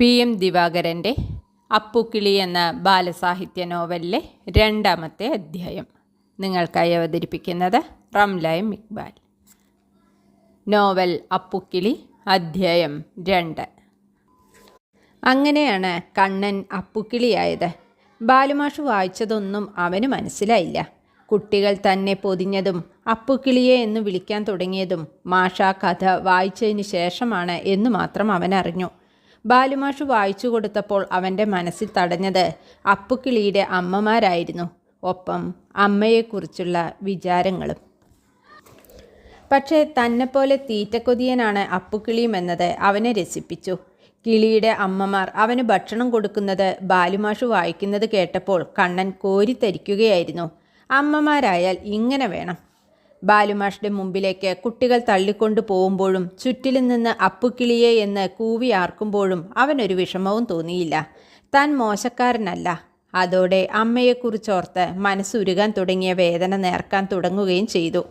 P M ദിവാകരന്റെ Appukkili എന്ന ബാലസാഹിത്യ നോവലിലെ രണ്ടാമത്തെ അധ്യായം നിങ്ങൾക്കായി അവതരിപ്പിക്കുന്നത് റംലായം ഇക്ബാൽ നോവൽ അപ്പുക്കിളി അധ്യായം രണ്ട്. അങ്ങനെയാണ് കണ്ണൻ അപ്പുക്കിളിയായത്. ബാലുമാഷ് വായിച്ചതൊന്നും അവന് മനസ്സിലായില്ല. കുട്ടികൾ തന്നെ പൊതിഞ്ഞതും അപ്പുക്കിളിയെ എന്ന് വിളിക്കാൻ തുടങ്ങിയതും മാഷ കഥ വായിച്ചതിന് ശേഷമാണ് എന്ന് മാത്രം അവൻ അറിഞ്ഞു ബാലുമാഷ് വായിച്ചു കൊടുത്തപ്പോൾ അവന്റെ മനസ്സിൽ തടഞ്ഞത് അപ്പുക്കിളിയുടെ അമ്മമാരായിരുന്നു. ഒപ്പം അമ്മയെക്കുറിച്ചുള്ള വിചാരങ്ങളും. പക്ഷേ തന്നെപ്പോലെ തീറ്റക്കൊതിയനാണ് അപ്പുക്കിളിയും എന്നത് അവനെ രസിപ്പിച്ചു. കിളിയുടെ അമ്മമാർ അവന് ഭക്ഷണം കൊടുക്കുന്നത് ബാലുമാഷു വായിക്കുന്നത് കേട്ടപ്പോൾ കണ്ണൻ കോരിത്തരിക്കുകയായിരുന്നു. അമ്മമാരായാൽ ഇങ്ങനെ വേണം. ബാലുമാഷിന്റെ മുമ്പിലേക്ക് കുട്ടികൾ തള്ളിക്കൊണ്ടു പോകുമ്പോഴും ചുറ്റിലും നിന്ന് അപ്പുക്കിളിയെ എന്ന് കൂവി ആർക്കുമ്പോഴും അവനൊരു വിഷമവും തോന്നിയില്ല. താൻ മോശക്കാരനല്ല. അതോടെ അമ്മയെക്കുറിച്ചോർത്ത് മനസ്സുരുകാൻ തുടങ്ങിയ വേദന നേർക്കാൻ തുടങ്ങുകയും ചെയ്തു.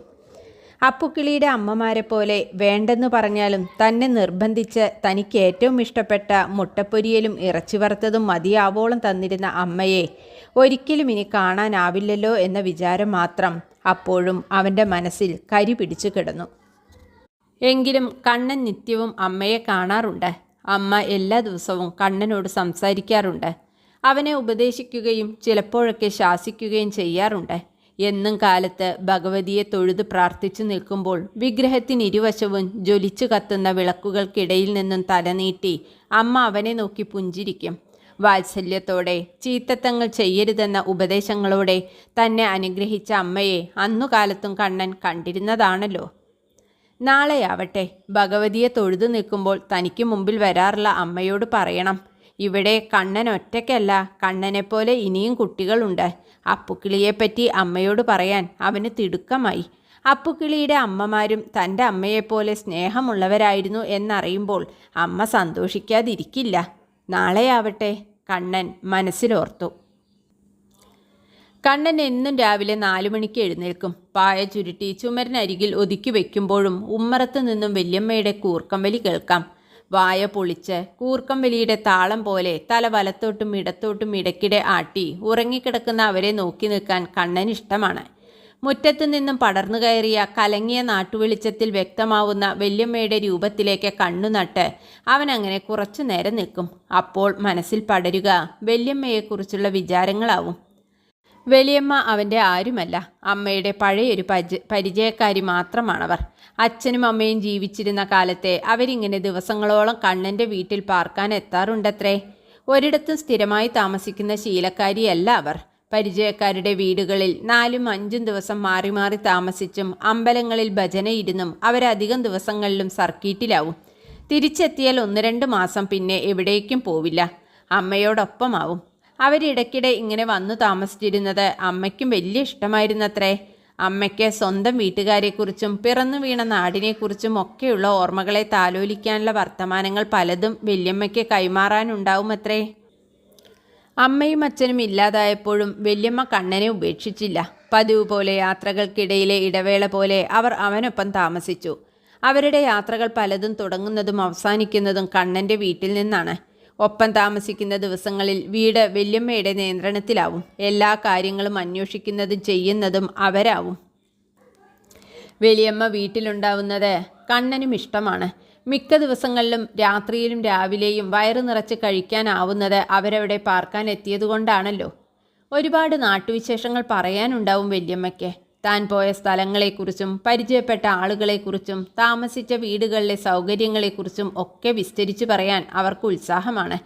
അപ്പുക്കിളിയുടെ അമ്മമാരെ പോലെ വേണ്ടെന്ന് പറഞ്ഞാലും തന്നെ നിർബന്ധിച്ച് തനിക്ക് ഏറ്റവും ഇഷ്ടപ്പെട്ട മുട്ടപ്പൊരിയലും ഇറച്ചി വറുത്തതും മതിയാവോളം തന്നിരുന്ന അമ്മയെ ഒരിക്കലും ഇനി കാണാനാവില്ലല്ലോ എന്ന വിചാരം മാത്രം അപ്പോഴും അവന്റെ മനസ്സിൽ കരി പിടിച്ചു കിടന്നു. എങ്കിലും കണ്ണൻ നിത്യവും അമ്മയെ കാണാറുണ്ട്. അമ്മ എല്ലാ ദിവസവും കണ്ണനോട് സംസാരിക്കാറുണ്ട്. അവനെ ഉപദേശിക്കുകയും ചിലപ്പോഴൊക്കെ ശാസിക്കുകയും ചെയ്യാറുണ്ട്. എന്നും കാലത്ത് ഭഗവതിയെ തൊഴുത് പ്രാർത്ഥിച്ചു നിൽക്കുമ്പോൾ വിഗ്രഹത്തിന് ഇരുവശവും ജ്വലിച്ചു കത്തുന്ന വിളക്കുകൾക്കിടയിൽ നിന്നും തലനീട്ടി അമ്മ അവനെ നോക്കി പുഞ്ചിരിക്കും. വാത്സല്യത്തോടെ ചീത്തത്തങ്ങൾ ചെയ്യരുതെന്ന ഉപദേശങ്ങളോടെ തന്നെ അനുഗ്രഹിച്ച അമ്മയെ അന്നുകാലത്തും കണ്ണൻ കണ്ടിരുന്നതാണല്ലോ. നാളെയാവട്ടെ ഭഗവതിയെ തൊഴുതു നിൽക്കുമ്പോൾ തനിക്ക് മുമ്പിൽ വരാറുള്ള അമ്മയോട് പറയണം ഇവിടെ കണ്ണൻ ഒറ്റയ്ക്കല്ല കണ്ണനെപ്പോലെ ഇനിയും കുട്ടികളുണ്ട്. അപ്പുക്കിളിയെപ്പറ്റി അമ്മയോട് പറയാൻ അവന് തിടുക്കമായി. അപ്പുക്കിളിയുടെ അമ്മമാരും തന്റെ അമ്മയെപ്പോലെ സ്നേഹമുള്ളവരായിരുന്നു എന്നറിയുമ്പോൾ അമ്മ സന്തോഷിക്കാതിരിക്കില്ല. നാളെയാവട്ടെ. കണ്ണൻ മനസ്സിലോർത്തു. കണ്ണൻ എന്നും രാവിലെ നാലു മണിക്ക് എഴുന്നേൽക്കും. പായ ചുരുട്ടി ചുമരിനരികിൽ ഒതുക്കി വയ്ക്കുമ്പോഴും ഉമ്മറത്ത് നിന്നും വല്യമ്മയുടെ കൂർക്കമ്പലി കേൾക്കാം. വായ പൊളിച്ച് കൂർക്കമ്പലിയുടെ താളം പോലെ തല വലത്തോട്ടും ഇടത്തോട്ടും ഇടയ്ക്കിടെ ആട്ടി ഉറങ്ങിക്കിടക്കുന്ന അവരെ നോക്കി നിൽക്കാൻ കണ്ണൻ ഇഷ്ടമാണ് മുറ്റത്തു നിന്നും പടർന്നു കയറിയ കലങ്ങിയ നാട്ടുവെളിച്ചത്തിൽ വ്യക്തമാവുന്ന വല്യമ്മയുടെ രൂപത്തിലേക്ക് കണ്ണുനട്ട്. അവൻ അങ്ങനെ കുറച്ചു നേരം നിൽക്കും. അപ്പോൾ മനസ്സിൽ പടരുക. വല്യമ്മയെക്കുറിച്ചുള്ള വിചാരങ്ങളാവും. വലിയമ്മ അവന്റെ ആരുമല്ല. അമ്മയുടെ പഴയൊരു പരി പരിചയക്കാരി മാത്രമാണവർ. അച്ഛനും അമ്മയും ജീവിച്ചിരുന്ന കാലത്തെ അവരിങ്ങനെ ദിവസങ്ങളോളം കണ്ണന്റെ വീട്ടിൽ പാർക്കാൻ എത്താറുണ്ടത്രേ? ഒരിടത്തും സ്ഥിരമായി താമസിക്കുന്ന ശീലക്കാരിയല്ല അവർ. പരിചയക്കാരുടെ വീടുകളിൽ നാലും അഞ്ചും ദിവസം മാറി മാറി താമസിച്ചും അമ്പലങ്ങളിൽ ഭജനയിരുന്നും അവരധികം ദിവസങ്ങളിലും സർക്കീറ്റിലാവും തിരിച്ചെത്തിയാൽ ഒന്ന് രണ്ട് മാസം പിന്നെ എവിടേക്കും പോവില്ല. അമ്മയോടൊപ്പമാവും. അവരിടയ്ക്കിടെ ഇങ്ങനെ വന്നു താമസിച്ചിരുന്നത് അമ്മയ്ക്കും വലിയ ഇഷ്ടമായിരുന്നത്രേ. അമ്മയ്ക്ക് സ്വന്തം വീട്ടുകാരെക്കുറിച്ചും പിറന്നു വീണ നാടിനെക്കുറിച്ചും ഒക്കെയുള്ള ഓർമ്മകളെ താലോലിക്കാനുള്ള വർത്തമാനങ്ങൾ പലതും വല്യമ്മയ്ക്ക് കൈമാറാനുണ്ടാവുമത്രേ. അമ്മയും അച്ഛനും ഇല്ലാതായപ്പോഴും വല്യമ്മ കണ്ണനെ ഉപേക്ഷിച്ചില്ല. പതിവ് പോലെ യാത്രകൾക്കിടയിലെ ഇടവേള പോലെ അവർ അവനൊപ്പം താമസിച്ചു. അവരുടെ യാത്രകൾ പലതും തുടങ്ങുന്നതും അവസാനിക്കുന്നതും കണ്ണന്റെ വീട്ടിൽ നിന്നാണ്. ഒപ്പം താമസിക്കുന്ന ദിവസങ്ങളിൽ വീട് വല്യമ്മയുടെ നിയന്ത്രണത്തിലാവും. എല്ലാ കാര്യങ്ങളും അന്വേഷിക്കുന്നതും ചെയ്യുന്നതും അവരാവും. വലിയമ്മ വീട്ടിലുണ്ടാവുന്നത് കണ്ണനും ഇഷ്ടമാണ്. മിക്ക ദിവസങ്ങളിലും രാത്രിയിലും രാവിലെയും വയറ് നിറച്ച് കഴിക്കാനാവുന്നത് അവരവിടെ പാർക്കാൻ എത്തിയതുകൊണ്ടാണല്ലോ. ഒരുപാട് നാട്ടുവിശേഷങ്ങൾ പറയാനുണ്ടാവും വല്യമ്മയ്ക്ക്. താൻ പോയ സ്ഥലങ്ങളെക്കുറിച്ചും പരിചയപ്പെട്ട ആളുകളെക്കുറിച്ചും താമസിച്ച വീടുകളിലെ സൗകര്യങ്ങളെക്കുറിച്ചും ഒക്കെ വിസ്തരിച്ചു പറയാൻ അവർക്ക് ഉത്സാഹമാണ്.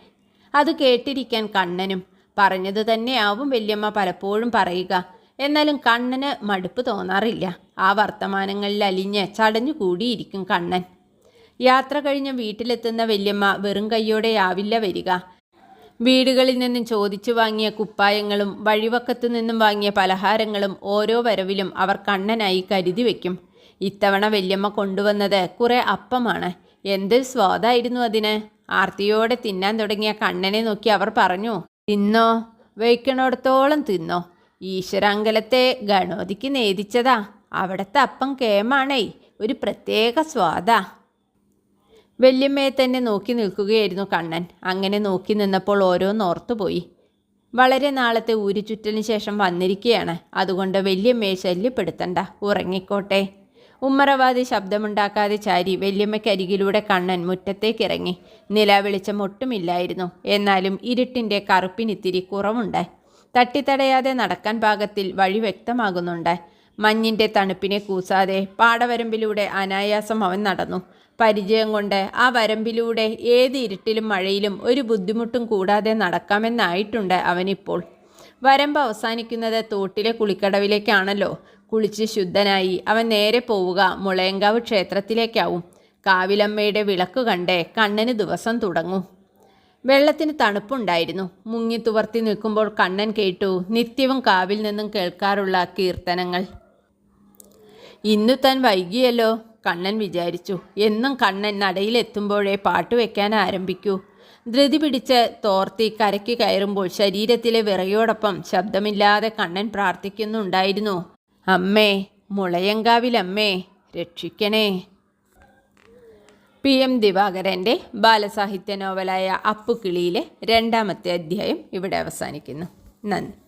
അത് കേട്ടിരിക്കാൻ കണ്ണനും പറഞ്ഞത് തന്നെയാവും വല്യമ്മ പലപ്പോഴും പറയുക. എന്നാലും കണ്ണന് മടുപ്പ് തോന്നാറില്ല. ആ വർത്തമാനങ്ങളിൽ അലിഞ്ഞ് ചടഞ്ഞു കൂടിയിരിക്കും കണ്ണൻ. യാത്ര കഴിഞ്ഞ് വീട്ടിലെത്തുന്ന വല്യമ്മ വെറും കൈയോടെയാവില്ല വരിക. വീടുകളിൽ നിന്നും ചോദിച്ചു വാങ്ങിയ കുപ്പായങ്ങളും വഴിവക്കത്തു നിന്നും വാങ്ങിയ പലഹാരങ്ങളും ഓരോ വരവിലും അവർ കണ്ണനായി കരുതി വയ്ക്കും ഇത്തവണ വല്യമ്മ കൊണ്ടുവന്നത് കുറെ അപ്പമാണ്. എന്ത് സ്വാദായിരുന്നു അതിന്. ആർത്തിയോടെ തിന്നാൻ തുടങ്ങിയ കണ്ണനെ നോക്കി അവർ പറഞ്ഞു തിന്നോ വയ്ക്കണോടത്തോളം തിന്നോ. ഈശ്വരാങ്കലത്തെ ഗണോതിക്ക് നേദിച്ചതാ. അവിടുത്തെ അപ്പം കേമാണേ. ഒരു പ്രത്യേക സ്വാദാ. വല്യമ്മയെ തന്നെ നോക്കി നിൽക്കുകയായിരുന്നു കണ്ണൻ. അങ്ങനെ നോക്കി നിന്നപ്പോൾ ഓരോന്ന് ഓർത്തുപോയി. വളരെ നാളത്തെ ഊരുചുറ്റലിന് ശേഷം വന്നിരിക്കുകയാണ് അതുകൊണ്ട് വല്യമ്മയെ ശല്യപ്പെടുത്തണ്ട. ഉറങ്ങിക്കോട്ടെ. ഉമ്മറവാദി ശബ്ദമുണ്ടാക്കാതെ ചാരി വല്യമ്മയ്ക്കരികിലൂടെ കണ്ണൻ മുറ്റത്തേക്കിറങ്ങി. നിലാവെളിച്ചം ഒട്ടുമില്ലായിരുന്നു. എന്നാലും ഇരുട്ടിന്റെ കറുപ്പിനിത്തിരി കുറവുണ്ട്. തട്ടിത്തടയാതെ നടക്കാൻ പാകത്തിൽ വഴി വ്യക്തമാകുന്നുണ്ട്. മഞ്ഞിന്റെ തണുപ്പിനെ കൂസാതെ പാടവരമ്പിലൂടെ അനായാസം അവൻ നടന്നു. പരിചയം കൊണ്ട് ആ വരമ്പിലൂടെ ഏത് ഇരുട്ടിലും മഴയിലും ഒരു ബുദ്ധിമുട്ടും കൂടാതെ നടക്കാമെന്നായിട്ടുണ്ട് അവനിപ്പോൾ. വരമ്പ് അവസാനിക്കുന്നത് തോട്ടിലെ കുളിക്കടവിലേക്കാണല്ലോ. കുളിച്ച് ശുദ്ധനായി അവൻ നേരെ പോവുക മുളയങ്കാവ് ക്ഷേത്രത്തിലേക്കാവും. കാവിലമ്മയുടെ വിളക്ക് കണ്ടേ കണ്ണന് ദിവസം തുടങ്ങും. വെള്ളത്തിന് തണുപ്പുണ്ടായിരുന്നു. മുങ്ങി തുവർത്തി നിൽക്കുമ്പോൾ കണ്ണൻ കേട്ടു നിത്യവും കാവിൽ നിന്നും കേൾക്കാറുള്ള കീർത്തനങ്ങൾ. ഇന്നു താൻ വൈകിയല്ലോ കണ്ണൻ വിചാരിച്ചു. എന്നും കണ്ണൻ നടയിലെത്തുമ്പോഴേ പാട്ട് വെക്കാൻ ആരംഭിക്കൂ. ധൃതി പിടിച്ച് തോർത്തി കരയ്ക്ക് കയറുമ്പോൾ ശരീരത്തിലെ വിറയോടൊപ്പം ശബ്ദമില്ലാതെ കണ്ണൻ പ്രാർത്ഥിക്കുന്നുണ്ടായിരുന്നു. അമ്മേ മുളയങ്കാവിലമ്മേ രക്ഷിക്കണേ. പി എം ദിവാകരന്റെ ബാലസാഹിത്യ നോവലായ അപ്പുക്കിളിയിലെ രണ്ടാമത്തെ അധ്യായം ഇവിടെ അവസാനിക്കുന്നു. നന്ദി.